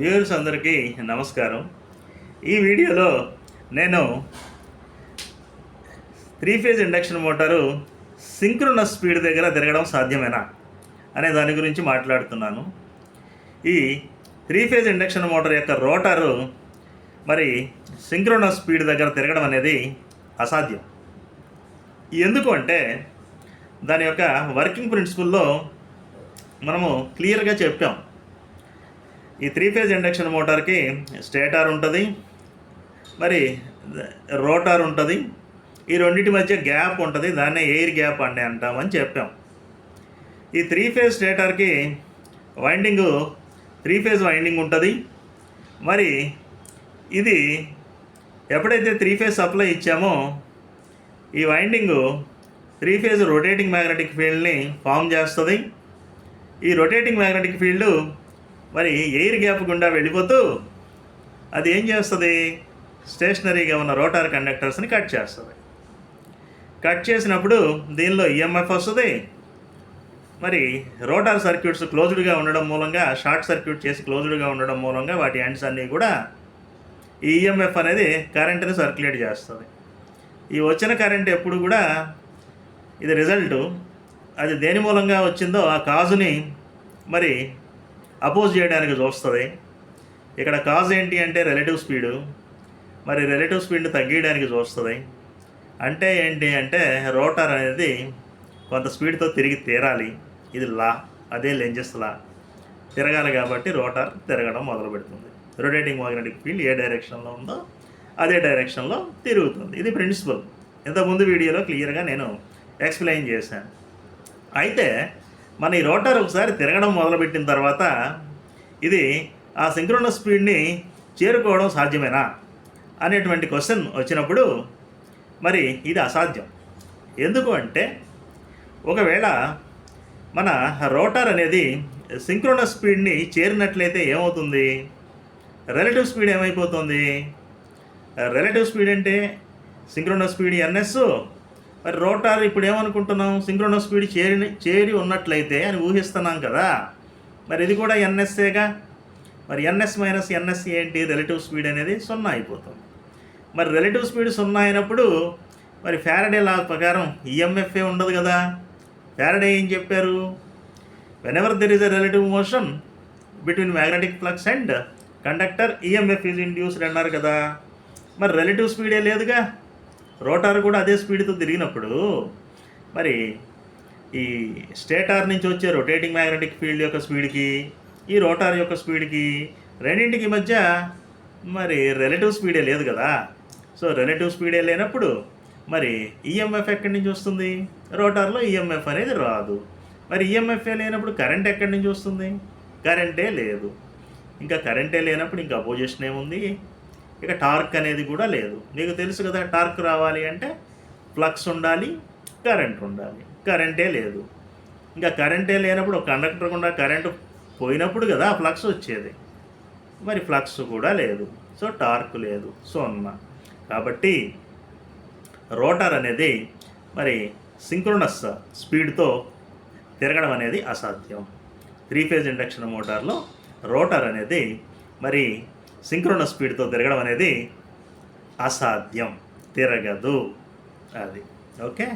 Viewers అందరికీ నమస్కారం. ఈ వీడియోలో నేను three phase induction motor synchronous speed దగ్గర తిరగడం సాధ్యమేనా అనే దాని గురించి మాట్లాడుతున్నాను. ఈ త్రీ ఫేజ్ ఇండక్షన్ మోటార్ యొక్క రోటారు మరి సింక్రోనస్ స్పీడ్ దగ్గర తిరగడం అనేది అసాధ్యం. ఎందుకు అంటే దాని యొక్క వర్కింగ్ ప్రిన్సిపల్లో మనము క్లియర్గా చెప్పాం. ఈ త్రీ ఫేజ్ ఇండక్షన్ మోటార్కి స్టేటార్ ఉంటుంది మరి రోటార్ ఉంటుంది. ఈ రెండింటి మధ్య గ్యాప్ ఉంటుంది దాన్నే ఎయిర్ గ్యాప్ అనే అంటామని చెప్పాం. ఈ త్రీ ఫేజ్ స్టేటార్కి వైండింగ్ త్రీ ఫేజ్ వైండింగ్ ఉంటుంది. మరి ఇది ఎప్పుడైతే త్రీ ఫేజ్ సప్లై ఇచ్చామో ఈ winding three phase rotating magnetic ఫీల్డ్ని ఫామ్ చేస్తుంది. ఈ రొటేటింగ్ మ్యాగ్నెటిక్ ఫీల్డ్ మరి ఎయిర్ గ్యాప్ గుండా వెళ్ళిపోతూ అది ఏం చేస్తుంది? స్టేషనరీగా ఉన్న రోటార్ కండక్టర్స్ని కట్ చేస్తుంది. కట్ చేసినప్పుడు దీనిలో ఈఎంఎఫ్ వస్తుంది. మరి రోటార్ సర్క్యూట్స్ క్లోజ్డ్గా ఉండడం మూలంగా షార్ట్ సర్క్యూట్ చేసి క్లోజ్డ్గా ఉండడం మూలంగా వాటి ఎండ్స్ అన్నీ కూడా ఈ ఈఎంఎఫ్ అనేది కరెంట్ని సర్క్యులేట్ చేస్తుంది. ఈ వచ్చిన కరెంట్ ఎప్పుడు కూడా ఇది రిజల్ట్ అది దేని మూలంగా వచ్చిందో ఆ కాజుని మరి అపోజ్ చేయడానికి చూస్తుంది. ఇక్కడ కాజ్ ఏంటి అంటే రిలేటివ్ స్పీడు మరి రిలేటివ్ స్పీడ్ని తగ్గించడానికి చూస్తుంది. అంటే ఏంటి అంటే రోటర్ అనేది కొంత స్పీడ్తో తిరిగి తీరాలి. ఇది లా అదే లెంజెస్ లా. తిరగాలి కాబట్టి రోటర్ తిరగడం మొదలు పెడుతుంది రొటేటింగ్ మ్యాగ్నెటిక్ ఫీల్డ్ ఏ డైరెక్షన్లో ఉందో అదే డైరెక్షన్లో తిరుగుతుంది. ఇది ప్రిన్సిపల్ ఇంతకుముందు వీడియోలో క్లియర్గా నేను ఎక్స్ప్లెయిన్ చేశాను. అయితే మన ఈ రోటర్ ఒకసారి తిరగడం మొదలుపెట్టిన తర్వాత ఇది ఆ సింక్రోనస్ స్పీడ్ని చేరుకోవడం సాధ్యమేనా అనేటువంటి క్వశ్చన్ వచ్చినప్పుడు మరి ఇది అసాధ్యం. ఎందుకు అంటే ఒకవేళ మన రోటర్ అనేది సింక్రోనస్ స్పీడ్ని చేరినట్లయితే ఏమవుతుంది? రిలేటివ్ స్పీడ్ ఏమైపోతుంది? రిలేటివ్ స్పీడ్ అంటే సింక్రోనస్ స్పీడ్ ఎన్ఎస్ మరి రోటార్ ఇప్పుడు ఏమనుకుంటున్నాం? సింక్రోనస్ స్పీడ్ చేరి చేరి ఉన్నట్లయితే అని ఊహిస్తున్నాం కదా. మరి ఇది కూడా ఎన్ఎస్ఏగా మరి ఎన్ఎస్ మైనస్ ఎన్ఎస్ ఏంటి? రిలేటివ్ స్పీడ్ అనేది సున్నా అయిపోతుంది. మరి రిలేటివ్ స్పీడ్ సున్నా అయినప్పుడు మరి ఫ్యారడే లా ప్రకారం ఈఎంఎఫ్ఏ ఉండదు కదా. ఫ్యారడే ఏం చెప్పారు? Whenever there is a relative motion between magnetic flux and conductor EMF is induced అన్నారు కదా. మరి రిలేటివ్ స్పీడే లేదుగా? రోటార్ కూడా అదే స్పీడ్తో తిరిగినప్పుడు మరి ఈ స్టేటార్ నుంచి వచ్చే రొటేటింగ్ మ్యాగ్నెటిక్ ఫీల్డ్ యొక్క స్పీడ్కి ఈ రోటార్ యొక్క స్పీడ్కి రెండింటికి మధ్య మరి రిలేటివ్ స్పీడే లేదు కదా. సో రిలేటివ్ స్పీడే లేనప్పుడు మరి ఈఎంఎఫ్ ఎక్కడి నుంచి వస్తుంది? రోటార్లో ఈఎంఎఫ్ అనేది రాదు. మరి ఈఎంఎఫ్ఏ లేనప్పుడు కరెంట్ ఎక్కడి నుంచి వస్తుంది? కరెంటే లేదు. ఇంకా కరెంటే లేనప్పుడు ఇంకా అపోజిషన్ ఏముంది? ఇక టార్క్ అనేది కూడా లేదు. మీకు తెలుసు కదా టార్క్ రావాలి అంటే ఫ్లక్స్ ఉండాలి కరెంట్ ఉండాలి. కరెంటే లేదు. ఇంకా కరెంటే లేనప్పుడు ఒక కండక్టర్ గుండా కరెంటు పోయినప్పుడు కదా ఆ ఫ్లక్స్ వచ్చేది. మరి ఫ్లక్స్ కూడా లేదు. సో టార్క్ లేదు. సున్నా కాబట్టి రోటర్ అనేది మరి సింక్రోనస్ స్పీడ్తో తిరగడం అనేది అసాధ్యం. త్రీ ఫేజ్ ఇండక్షన్ మోటార్లో రోటర్ అనేది మరి సింక్రోనస్ స్పీడ్తో తిరగడం అనేది అసాధ్యం. తిరగదు. అది. ఓకే?